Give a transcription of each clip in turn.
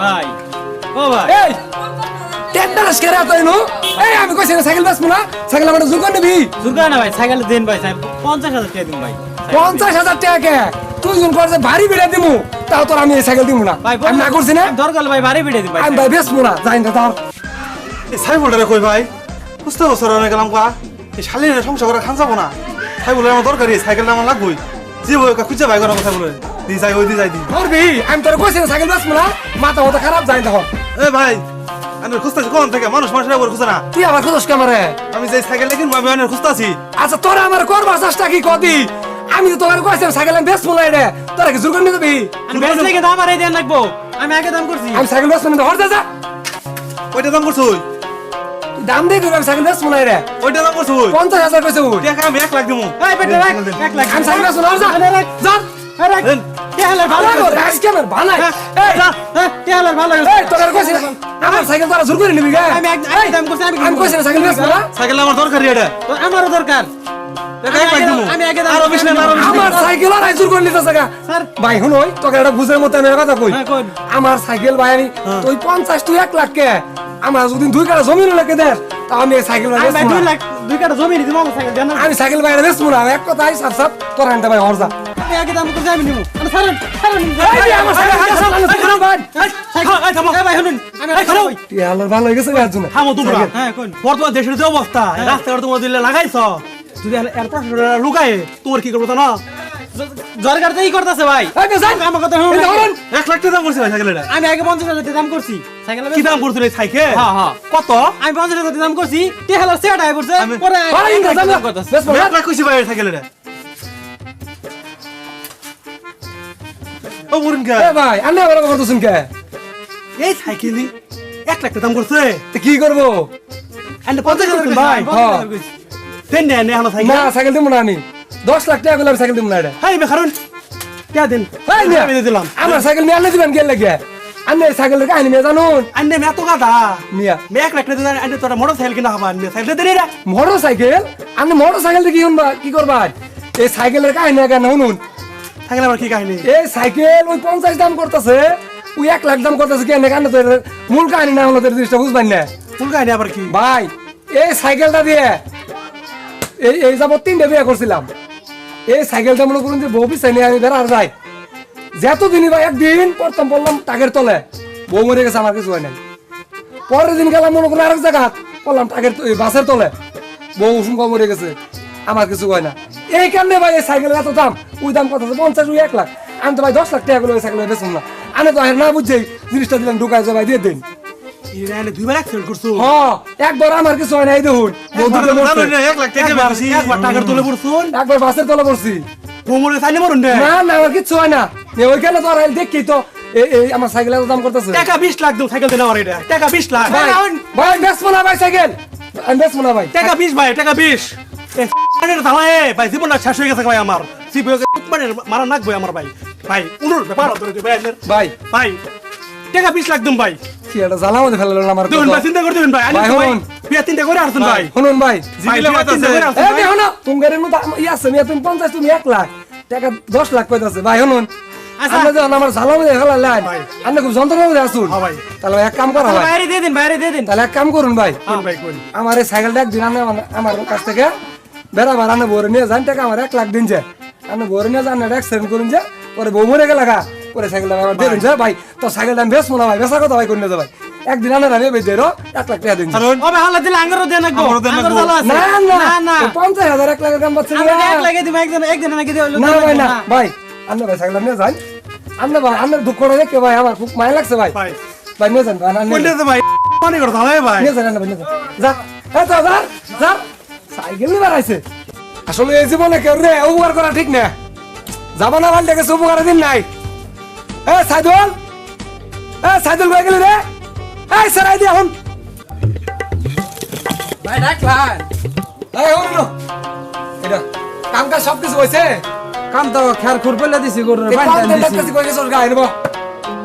ভাই ও ভাই। এই টেন্ডার আজকে রাত হইনো এই আমি কইছি না সাইকেল না। সাইকেল আমার করে নিবি? দুর্গা না ভাই সাইকেল দেন ভাই সাহেব পঞ্চাশ হাজার টাকা দিন ভাই। পঞ্চাশ হাজার টাকা কে? তুই জুন করছে ভারী বেড়ে দিমু। তাও তোর আমি এই সাইকেল দিমু না। ভাই আমি না করছি না? দরকার ভাই ভারী বেড়ে দিন ভাই। আমি ভাই বেচবো না যাই না তোর এই সাইবলটা কই ভাই? বুঝতে বছর অনেক গেলাম কা এই শালির সংসার করে খান যাব না। সাইবলের আমার দরকারি সাইকেলটা আমার লাগবই। যে বই খুঁজে ভাই করার কথা বলে দি যাই ওই দি যাই দি। করবি আমি তোর কইছি না সাইকেল বেচবো না মাথা মাথা খারাপ যাই তখন এ ভাই আমি খুঁজতেছি কোন থেকে? মানুষ মানুষের উপর খুঁজে না। তুই আমার খুঁজস ক্যামেরে আমি যে সাইকেল কিনবো আমি অনেক খুঁজতেছি। আচ্ছা তোরা আমার করবার চেষ্টা কি কদি? আমি তো তোর কইছি সাইকেল আমি বেচবো না রে তোরা কি জোর করে দিবি? আমি বেচলে কিন্তু আমার এই দেন লাগবো। আমি আগে দাম করছি। আমি সাইকেল বেচবো না হর যা যা। ওইটা দাম করছ ওই। দাম দিয়ে দিবি আমি সাইকেল বেচবো না রে ওইটা দাম করছ ওই। পঞ্চাশ হাজার কইছে ওই। টাকা আমি এক লাখ দেবো এই বেটা রাখ এক লাখ। আমি সাইকেল বেচবো না হর যা। যা। সাইকেল আমার দরকারি এটা। তো আমারও দরকার। বেশি বেশি আমার সাইকেল। ভাই শুন ওই তোকে একটা বুঝের মতো আমি একটা কথা কই। হ্যাঁ, তুই পঞ্চাশ তুই এক লাখ কে? আমার যদি দুই কাটা জমি লেগে তা আমি সাইকেল দুই লাখ দুই কাটা জমি। আমি সাইকেল বাইরে বেচবো না। এক কথাই সাপ সাপ তোর আনতে ভাই হরজা আগে দাম করছি, আমি নিবো। আরে ছাড়ুন, ছাড়ুন। এই আমার এই, সাইকেল সাইকেল ভাই থামো। এই ভাই, শুনুন, আমি কই। তুই আল্লাহ ভালো হয়ে গেছে গাছ জন্য থামো তোমরা হ্যাঁ, কোন? বর্তমান দেশের যে অবস্থা হ্যাঁ। রাস্তাঘাট তোমার দিলে লাগাইছ যদি এরপর লুকায় তোমার কি করব তা না জরকার তো ই করতেছে ভাই এই বে, যাই। আমার কথা শুনুন এক লাখ টাকা দাম করছে ভাই সাইকেলটা আমি আগে পঞ্চাশ হাজার দাম করছি সাইকেল কি দাম করছিল এই সাইকেল হ্যাঁ, হ্যাঁ। কত আমি পঞ্চাশ হাজার দাম করছি টেহালার সেট আয় আমি- ভাই, ও মুরিন কে? এ ভাই আন্না বড় করতেছেন কে? এই সাইকেলই এক লাখ টাকা দাম করছে। তো কি করব? এন্ড পঞ্চাশ হাজার ভাই। কইছি। দেন না নে হলো না সাইকেল সাইকেল দিব না আমি। দশ লাখ টাকা করলে আমি সাইকেল দিব না এটা। হাই বে কে দেন। এই নিয়ে। আমি দিলাম। আমার সাইকেল নিয়ে আনলে দিবেন গেলে গে আন্নে সাইকেলের কাহিনী নিয়ে জানুন। আন্নে মে এত গাদা মিয়া। মে এক লাখ টাকা দিন আন্নে তোরা মোটর সাইকেল কিনা হবা আন্নে সাইকেল দেন রে মোটর সাইকেল? আপনি মোটর সাইকেল কি শুনবা কি করবা? এই সাইকেলের কাহিনী কেন শুনুন। সাইকেল আমার কি কাহিনী? এই সাইকেল ওই পঞ্চাশ দাম করতেছে ওই এক লাখ দাম করতেছে কেন কেন তো মূল কাহিনী না হলো তোর জিনিসটা বুঝবেন না। ফুল কাহিনী আবার কি? ভাই এই সাইকেলটা দিয়ে এই এই যাবত তিনটে বিয়ে করছিলাম। এই সাইকেলটা মনে করুন যে বউ পিছনে নিয়ে আমি বেড়ার যাই যেত দিনই ভাই একদিন প্রথম বললাম টাকের তলে বউ মরে গেছে আমার কিছু হয় নাই। পরের দিন গেলাম মনে করুন আরেক জায়গা বললাম টাকের বাসের তলে বউ শুনকা মরে গেছে আমার কিছু হয় না। এই কারণে ভাই এই সাইকেলের এত দাম? ওই দাম কত? পঞ্চাশ ওই এক লাখ। আমি তো ভাই দশ লাখ টাকা করে ওই সাইকেল বেচুন না। আমি তো না বুঝছি জিনিসটা দিলাম ঢুকায় যে ভাই দিয়ে দিন। এই আন্নে দুইবার অ্যাক্সিডেন্ট করছ? হ্যাঁ একবার আমার কিছু হয় না দেখুন। বউ দুটো মরছে। এক লাখ টাকা একবার, বেশি। একবার। একবার টাকার তোলে পড়ছুন। একবার বাসের তলে পড়ছি। কোমরে সাইলে মরুন না না আমার কিচ্ছু হয় না। ওইখানে তো আর দেখি তো এই এই আমার সাইকেল দাম করতেছে। টাকা বিশ লাখ দেব সাইকেল দিন এটা। টাকা বিশ লাখ। ভাই ভাই বেচবো না ভাই সাইকেল। আমি বেচবো না ভাই। টাকা বিশ ভাই টাকা বিশ। থামায় ভাই জীবন না শেষ হয়ে গেছে ভাই আমার। মারা আমার ভাই। ভাই উনুর ব্যাপার ধরে দিবে ভাই ভাই। ভাই টাকা বিশ লাখ দিম ভাই। কি এটা জ্বালা মধ্যে ফেলালো আমার দেখুন ভাই চিন্তা করে দেবেন ভাই। ভাই, শুনুন। বিয়া তিনটা করে আসছেন ভাই শুনুন ভাই। তিনটা এই ভাই। দেখো না তুমি মতো ইয়ে আছে মিয়া তুমি পঞ্চাশ তুমি এক লাখ। টাকা দশ লাখ কইতাছে ভাই শুনুন। আচ্ছা। যখন আমার জ্বালা মধ্যে ফেলালেন ভাই। আপনি খুব যন্ত্রণার মধ্যে আসুন। হ্যাঁ, ভাই। তাহলে এক কাম করা ভাই বাইরে দিয়ে দিন বাইরে দিয়ে দিন। তাহলে এক কাম করুন ভাই। আমার এই সাইকেলটা একদিন আমার কাছ থেকে। বেড়াবার আনে বরে নিয়ে যান টাকা আমার এক লাখ দিন যে। আপনি বরে নিয়ে যান অ্যাক্সিডেন্ট করুন যে। পরে বউ মরে গেল গা। পরে সাইকেলটা আমার দিয়ে দিন যে ভাই তো সাইকেলটা আমি বেশ মনে হয় বেসার কথা ভাই করে ভাই। একদিন আনে আমি বেঁধে এক লাখ টাকা দিন ভাই হালা দিলে আঙ্গারও দেন না না। না না। পঞ্চাশ হাজার এক লাখের দাম পাচ্ছে এক লাগে দিব একদিন একদিন নাকি না ভাই না। ভাই আন্না ভাই সাইকেলটা নিয়ে যান। আন্না ভাই আন্নার দুঃখ দেখে ভাই আমার খুব মায়া লাগছে ভাই। ভাই। ভাই নিয়ে যান ভাই নিয়ে যান। ভাই। করো ভাই। নিয়ে যান ভাই নিয়ে যান। যা যা যা। সাইকেল নিয়ে বেড়াইছে। আসলে এই জীবনে কেউ রে উপকার করা ঠিক না। যাব না ভালো গেছে উপকার দিন নাই। এ সাইদুল! এ সাইদুল কই গেলি রে? এই সারাই দি এখন। ভাই ডাকলাম এই হন নো এটা কাম কাজ সব কিছু হইছে? কাম তো খেয়ার খুর পেলে দিছি এই টান দেন দিছি। কাছে কই গেছস গায় নেব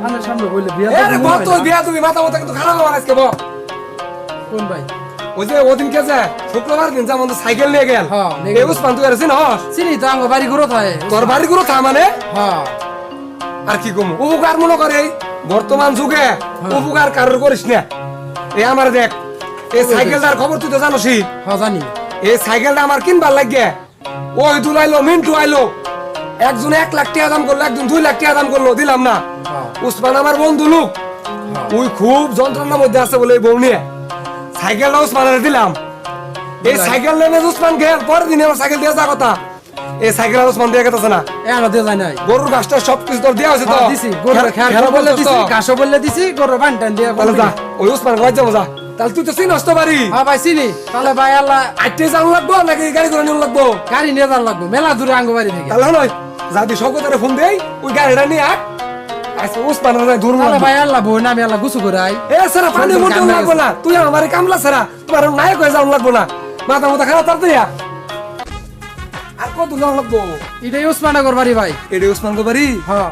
আনের সামনে বইলে বিয়া এ রে তুই বিয়া তুমি মাথা মাথা কিন্তু খারাপ হবে আজকে কোন ভাই? ওই যে ওদিন কে যে শুক্রবার দিন যেমন তো সাইকেল নিয়ে গেল। হ্যাঁ, এই উসমান তুই আছিস না? চিনি তো আমার বাড়ি ঘুরো থাকে তোর বাড়ি গুলো থা মানে? হ্যাঁ। আর কি কমু? উপকার মনে করে বর্তমান যুগে। উপকার কারোর করিস না। এই আমার দেখ এই সাইকেলটার খবর তুই তো জানোসই হ্যাঁ জানি। এই সাইকেলটা আমার কিনবার লাগে ওই দুলাইলো মিন্টু আইলো। একজন এক লাখ টাকা দাম করল একজন দুই লাখ টাকা দাম করল দিলাম না। হ্যাঁ। উসমান আমার বন্ধু লোক। ওই খুব যন্ত্রণার মধ্যে আছে বলে এই বউ নিয়ে। সাইকেলটা উসমানের দিলাম। এই সাইকেল নেমে উসমান গেল পরের দিনে আমার সাইকেল দিয়ে যা কথা। এই সাইকেল আর উসমান দিয়ে গেছে না? এনো দিয়ে যায় নাই। গরুর গাছটা সব কিছু তোর দেওয়া হয়েছে তো। হ্যাঁ, দিছি। গরুর খেয়ার খেলা বললে দিছি? ঘাসও বললে দিছি গরুর বান টান দিয়ে তাহলে যা ওই উসমান গাছ যাব যা। তাহলে তুই তো চিনস তো বাড়ি। হ্যাঁ ভাই চিনি। তাহলে ভাই আল্লাহ আইতে যাওয়া লাগবো নাকি গাড়ি করে নিয়ে লাগবো? গাড়ি নিয়ে যাওয়ার লাগবে। মেলা দূরে আঙ্গ বাড়ি থেকে তাহলে নয় যদি সকতারে ফোন দেই ওই গাড়িটা নিয়ে আয়। আচ্ছা উসমান দূর তাহলে ভাই আল্লাহ বই না আমি আল্লাহ গুছু করে আই এ সারা পানি কামলা লাগবো না। তুই আমার কামলা সারা তোমার নায়ক হয়ে যাওয়া লাগবো না। মাথা মাথা খারাপ তার দিয়া আর কত যাওয়া লাগবো? এটাই উসমানগর বাড়ি ভাই। এডি উসমান গো বাড়ি? হ্যাঁ।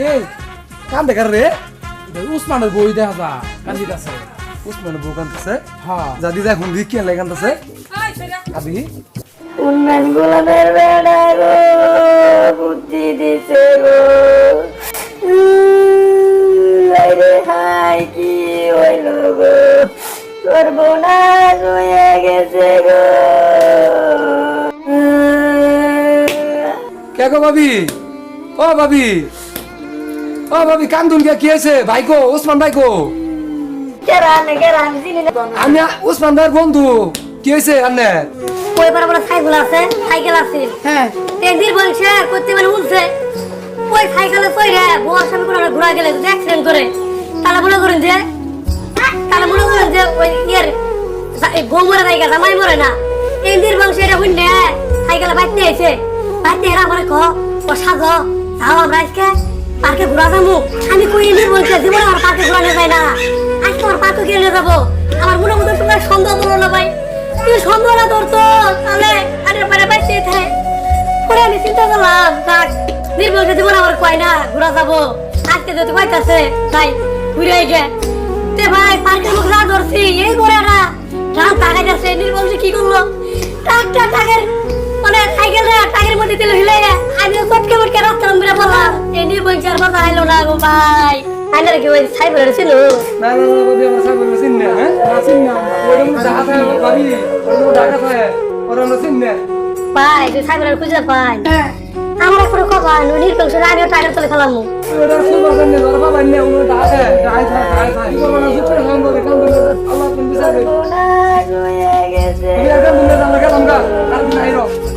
এ কাম দেখার রে? এটাই উসমানের বই দেখা যা কান্দিত আছে উসমান বউ কান্তাছে হ্যাঁ। যাদি লাগে উন্নয়ন বেড়া গো। কে গো ভাবি? ও ভাবি। ও ভাবি কান্দুন কে কি আছে ভাইকো উসমান ভাইকো। আমি উসমান ভাইয়ের বন্ধু। কি হয়েছে আন্নে? ওই বড় বড় সাইকেল আছে সাইকেল আছে। হ্যাঁ। একদিন বলছে করতে মানে উঠছে ওই সাইকেলে চড়ে বউর সামনে কোনো ঘোরা গেলে যদি অ্যাক্সিডেন্ট করে। তাহলে মনে করেন যে তাহলে মনে করেন যে ওই ইয়ের বউ মরে নাই গেছে মাই মরে না। একদিন বংশ এটা হুন্ডে সাইকেলে বাইতে আইছে বাইতে এরা কহ ও সাজো যাও আমরা আজকে পার্কে ঘোরা যাব। আমি কই এমনি বলছে, জীবনে আমার পার্কে ঘোরানো যায় না। আজকে আমার পার্কে গেলে যাব। আমার মনে মতো তোমার সন্দেহ করল না ভাই। তুই সন্দেহ না তোর তো, তাহলে আরে পারে বাইতে থাকে পরে আমি চিন্তা করলাম থাক নির্মল যদি বলে আমার কয় না, ঘোরা যাব। আজকে যদি কইতাছে তাই ঘুরে গে। তে ভাই, পার্কের মুখ না ধরছি, এই করে না। টাকা যাচ্ছে নির্মল কি করল? টাকটা টাকের মানে সাইকেল না ভাই আইনার কি ওই সাইকেল ছিল না না না ভাবি আমার সাহেব বলছেন না হ্যাঁ? না চিন না রকম ঢাকা থাকে ভাবি ওই রকম থাকে ওরা আমরা চিন না ভাই তুই সাইকেল খুঁজে পাই। আমার এখন কথা নির্মল ছিল আমিও টাকার তলে খেলাম। ওটা সুন্দর জানে ওরা বাবা নে ওই ঢাকা থাকে ঢাকা থাকে ঢাকা থাকে করব না সাউন্ড করে কাম করে আল্লাহ কোন বিচার আমি একদম দিনে আমরা গেলাম গা।